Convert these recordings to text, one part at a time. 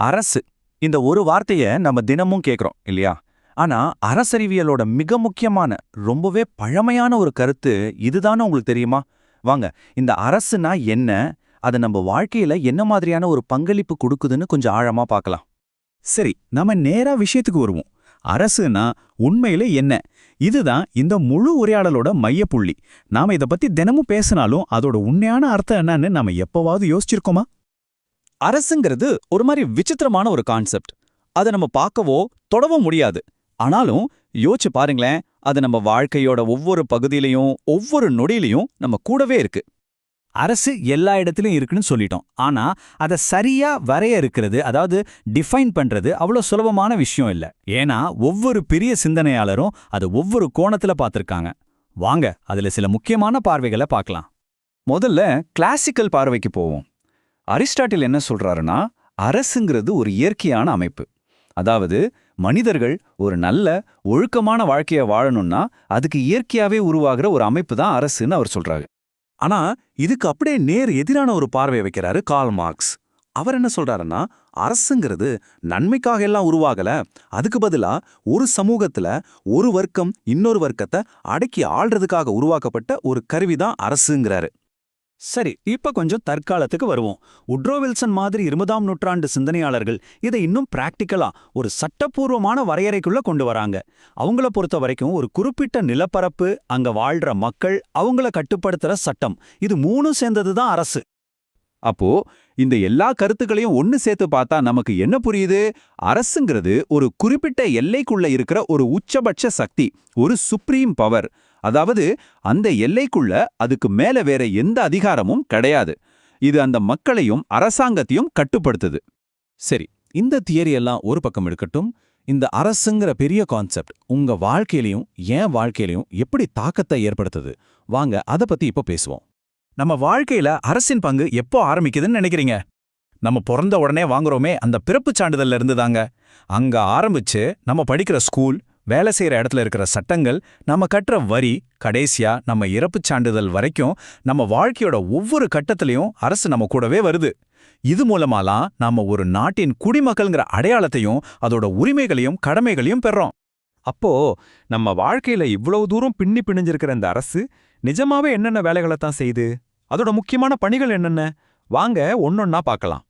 அரசு. இந்த ஒரு வார்த்தைய நம்ம தினமும் கேட்குறோம் இல்லையா? ஆனா அரசறிவியலோட மிக முக்கியமான ரொம்பவே பழமையான ஒரு கருத்து இதுதானே உங்களுக்கு தெரியுமா? வாங்க இந்த அரசுனா என்ன? அது நம்ம வாழ்க்கையில என்ன மாதிரியான ஒரு பங்களிப்பு கொடுக்குதுன்னு கொஞ்சம் ஆழமா பார்க்கலாம். சரி நாம நேரா விஷயத்துக்கு வருவோம். அரசுனா உண்மையில என்ன? இதுதான் இந்த முழு உரையாடலோட மையப்புள்ளி. நாம இத பத்தி தினமும் பேசினாலும் அதோட உண்மையான அர்த்தம் என்னன்னு நாம எப்பவாவது யோசிச்சிருக்கோமா? அரசுங்கிறது ஒரு மாதிரி விசித்திரமான ஒரு கான்செப்ட் அதை நம்ம பார்க்கவோ தொடவோ முடியாது. ஆனாலும் யோசிச்சு பாருங்களேன் அது நம்ம வாழ்க்கையோட ஒவ்வொரு பகுதியிலையும் ஒவ்வொரு நொடியிலையும் நம்ம கூடவே இருக்கு. அரசு எல்லா இடத்துலயும் இருக்குன்னு சொல்லிட்டோம். ஆனா அதை சரியா வரையறுக்கிறது அதாவது டிஃபைன் பண்றது அவ்வளோ சுலபமான விஷயம் இல்ல. ஏன்னா ஒவ்வொரு பெரிய சிந்தனையாளரும் அதை ஒவ்வொரு கோணத்துல பார்த்துருக்காங்க. வாங்க அதுல சில முக்கியமான பார்வைகளை பார்க்கலாம். முதல்ல கிளாசிக்கல் பார்வைக்கு போவோம். அரிஸ்டாட்டில் என்ன சொல்றாருன்னா அரசுங்கிறது ஒரு இயற்கையான அமைப்பு. அதாவது மனிதர்கள் ஒரு நல்ல ஒழுக்கமான வாழ்க்கையை வாழணும்னா அதுக்கு இயற்கையாவே உருவாகிற ஒரு அமைப்பு தான் அரசுன்னு அவர் சொல்றாரு. ஆனா இதுக்கு அப்படியே நேர் எதிரான ஒரு பார்வையை வைக்கிறாரு கால் மார்க்ஸ். அவர் என்ன சொல்றாருன்னா அரசுங்கிறது நன்மைக்காக எல்லாம் உருவாகல அதுக்கு பதிலா ஒரு சமூகத்துல ஒரு வர்க்கம் இன்னொரு வர்க்கத்தை அடக்கி ஆள்றதுக்காக உருவாக்கப்பட்ட ஒரு கருவிதான் அரசுங்கிறாரு. சரி இப்ப கொஞ்சம் தற்காலத்துக்கு வருவோம். உட்ரோ வில்சன் மாதிரி இருபதாம் நூற்றாண்டு சிந்தனையாளர்கள் இதை இன்னும் பிராக்டிக்கலா ஒரு சட்டப்பூர்வமான வரையறைக்குள்ள கொண்டு வராங்க. அவங்கள பொறுத்த வரைக்கும் ஒரு குறிப்பிட்ட நிலப்பரப்பு அங்க வாழ்ற மக்கள் அவங்கள கட்டுப்படுத்துற சட்டம். இது மூணும் சேர்ந்ததுதான் அரசு. அப்போ இந்த எல்லா கருத்துக்களையும் ஒன்னு சேர்த்து பார்த்தா நமக்கு என்ன புரியுது? அரசுங்கிறது ஒரு குறிப்பிட்ட எல்லைக்குள்ள இருக்கிற ஒரு உச்சபட்ச சக்தி ஒரு சுப்ரீம் பவர். அதாவது அந்த எல்லைக்குள்ள அதுக்கு மேல வேற எந்த அதிகாரமும் கிடையாது. இது அந்த மக்களையும் அரசாங்கத்தையும் கட்டுப்படுத்துது. சரி இந்த தியரி எல்லாம் ஒரு பக்கம் இருக்கட்டும் இந்த அரசுங்கிற பெரிய கான்செப்ட் உங்க வாழ்க்கையிலையும் ஏன் வாழ்க்கையிலையும் எப்படி தாக்கத்தை ஏற்படுத்துது? வாங்க அத பத்தி இப்ப பேசுவோம். நம்ம வாழ்க்கையில அரசின் பங்கு எப்போ ஆரம்பிக்குதுன்னு நினைக்கிறீங்க? நம்ம பிறந்த உடனே வாங்குறோமே அந்த பிறப்புச் சான்றிதழ்ல இருந்து தாங்க. அங்க ஆரம்பிச்சு நம்ம படிக்கிற ஸ்கூல் வேலை செய்யற இடத்துல இருக்கிற சட்டங்கள் நம்ம கட்டுற வரி கடைசியா நம்ம இறப்புச் சான்றிதழ் வரைக்கும் நம்ம வாழ்க்கையோட ஒவ்வொரு கட்டத்திலையும் அரசு நம்ம கூடவே வருது. இது மூலமாலாம் நாம ஒரு நாட்டின் குடிமக்கள்ங்கிற அடையாளத்தையும் அதோட உரிமைகளையும் கடமைகளையும் பெறோம் அப்போ நம்ம வாழ்க்கையில இவ்வளவு தூரம் பின்னி பிணிஞ்சிருக்கிற இந்த அரசு நிஜமாவே என்னென்ன வேலைகளை தான் செய்யுது அதோட முக்கியமான பணிகள் என்னென்ன? வாங்க ஒன்னொன்னா பார்க்கலாம்.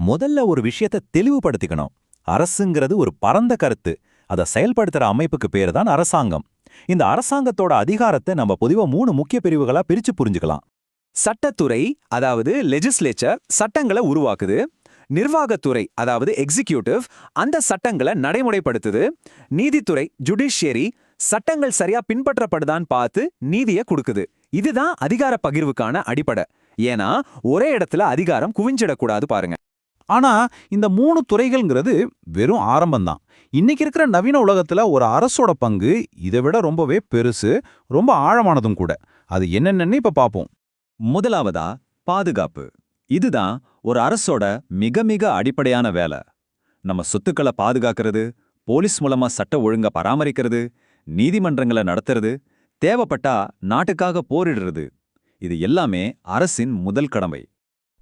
முதல்ல ஒரு விஷயத்தை தெளிவுபடுத்திக்கணும். அரசுங்கிறது ஒரு பரந்த கருத்து. அதை செயல்படுத்துற அமைப்புக்கு பேர் தான் அரசாங்கம். இந்த அரசாங்கத்தோட அதிகாரத்தை நம்ம பொதுவா மூணு முக்கிய பிரிவுகளா பிரிச்சு புரிஞ்சுக்கலாம். சட்டத்துறை அதாவது லெஜிஸ்லேச்சர் சட்டங்களை உருவாக்குது. நிர்வாகத்துறை அதாவது எக்ஸிக்யூட்டிவ் அந்த சட்டங்களை நடைமுறைப்படுத்துது. நீதித்துறை ஜுடிஷியரி சட்டங்கள் சரியா பின்பற்றப்படுதான்னு பார்த்து நீதியை கொடுக்குது. இதுதான் அதிகார பகிர்வுக்கான அடிப்படை. ஏன்னா ஒரே இடத்துல அதிகாரம் குவிஞ்சிடக்கூடாது பாருங்க. ஆனா இந்த மூணு துறைகள்ங்கிறது வெறும் ஆரம்பம்தான். இன்னைக்கு இருக்கிற நவீன உலகத்துல ஒரு அரசோட பங்கு இதை விட ரொம்பவே பெருசு ரொம்ப ஆழமானதும் கூட. அது என்னென்னு இப்ப பாப்போம். முதலாவதா பாதுகாப்பு. இதுதான் ஒரு அரசோட மிக மிக அடிப்படையான வேலை. நம்ம சொத்துக்களை பாதுகாக்கிறது போலீஸ் மூலமா சட்ட ஒழுங்க பராமரிக்கிறது நீதிமன்றங்களை நடத்துறது தேவைப்பட்டா நாட்டுக்காக போரிடுறது. இது எல்லாமே அரசின் முதல் கடமை.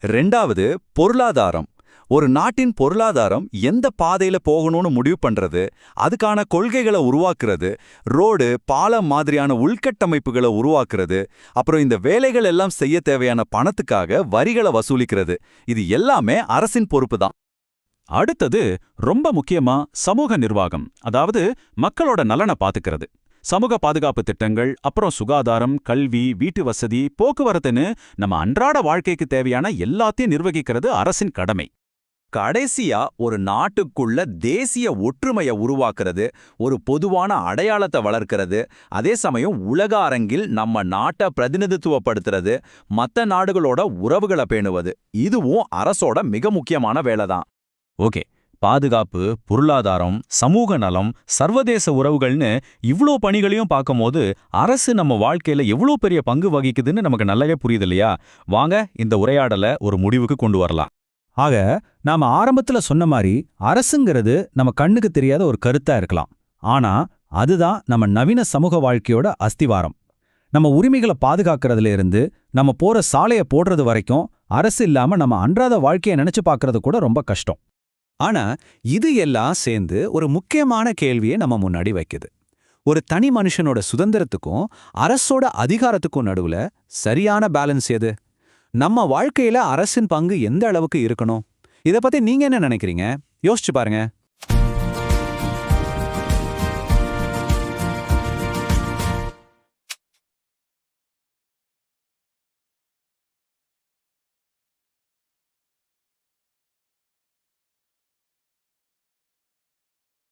ரெண்டாவது பொருளாதாரம். ஒரு நாட்டின் பொருளாதாரம் எந்த பாதையில போகணும்னு முடிவு பண்றது அதுக்கான கொள்கைகளை உருவாக்குறது ரோடு பாலம் மாதிரியான உள்கட்டமைப்புகளை உருவாக்குறது அப்புறம் இந்த வேலைகள் எல்லாம் செய்ய தேவையான பணத்துக்காக வரிகளை வசூலிக்கிறது. இது எல்லாமே அரசின் பொறுப்பு தான். அடுத்தது ரொம்ப முக்கியமா சமூக நிர்வாகம் அதாவது மக்களோட நலனை பாத்துக்கிறது. சமூக பாதுகாப்பு திட்டங்கள் அப்புறம் சுகாதாரம் கல்வி வீட்டு வசதி போக்குவரத்துன்னு நம்ம அன்றாட வாழ்க்கைக்கு தேவையான எல்லாத்தையும் நிர்வகிக்கிறது அரசின் கடமை. கடைசியா ஒரு நாட்டுக்குள்ள தேசிய ஒற்றுமைய உருவாக்குறது ஒரு பொதுவான அடையாளத்தை வளர்க்கிறது அதே சமயம் உலக அரங்கில் நம்ம நாட்டை பிரதிநிதித்துவப்படுத்துறது மத்த நாடுகளோட உறவுகளை பேணுவது. இதுவும் அரசோட மிக முக்கியமான வேலை தான் ஓகே. பாதுகாப்பு பொருளாதாரம் சமூக நலம் சர்வதேச உறவுகள்னு இவ்ளோ பணிகளையும் பார்க்கும்போது அரசு நம்ம வாழ்க்கையில எவ்வளோ பெரிய பங்கு வகிக்குதுன்னு நமக்கு நல்லாவே புரியுது இல்லையா? வாங்க இந்த உரையாடலை ஒரு முடிவுக்கு கொண்டு வரலாம். ஆக நாம ஆரம்பத்துல சொன்ன மாதிரி அரசுங்கிறது நம்ம கண்ணுக்கு தெரியாத ஒரு கருத்தா இருக்கலாம். ஆனா அதுதான் நம்ம நவீன சமூக வாழ்க்கையோட அஸ்திவாரம். நம்ம உரிமைகளை பாதுகாக்கிறதுல இருந்து நம்ம போற சாலைய போடுறது வரைக்கும் அரசு இல்லாம நம்ம அன்றாட வாழ்க்கையை நினைச்சு பார்க்கறது கூட ரொம்ப கஷ்டம். ஆனா இது எல்லாம் சேர்ந்து ஒரு முக்கியமான கேள்வியை நம்ம முன்னாடி வைக்குது. ஒரு தனி மனுஷனோட சுதந்திரத்துக்கும் அரசோட அதிகாரத்துக்கும் நடுவுல சரியான பேலன்ஸ் எது? நம்ம வாழ்க்கையில அரசின் பங்கு எந்த அளவுக்கு இருக்கணும்? இத பத்தி நீங்க என்ன நினைக்கிறீங்க? யோசிச்சு பாருங்க.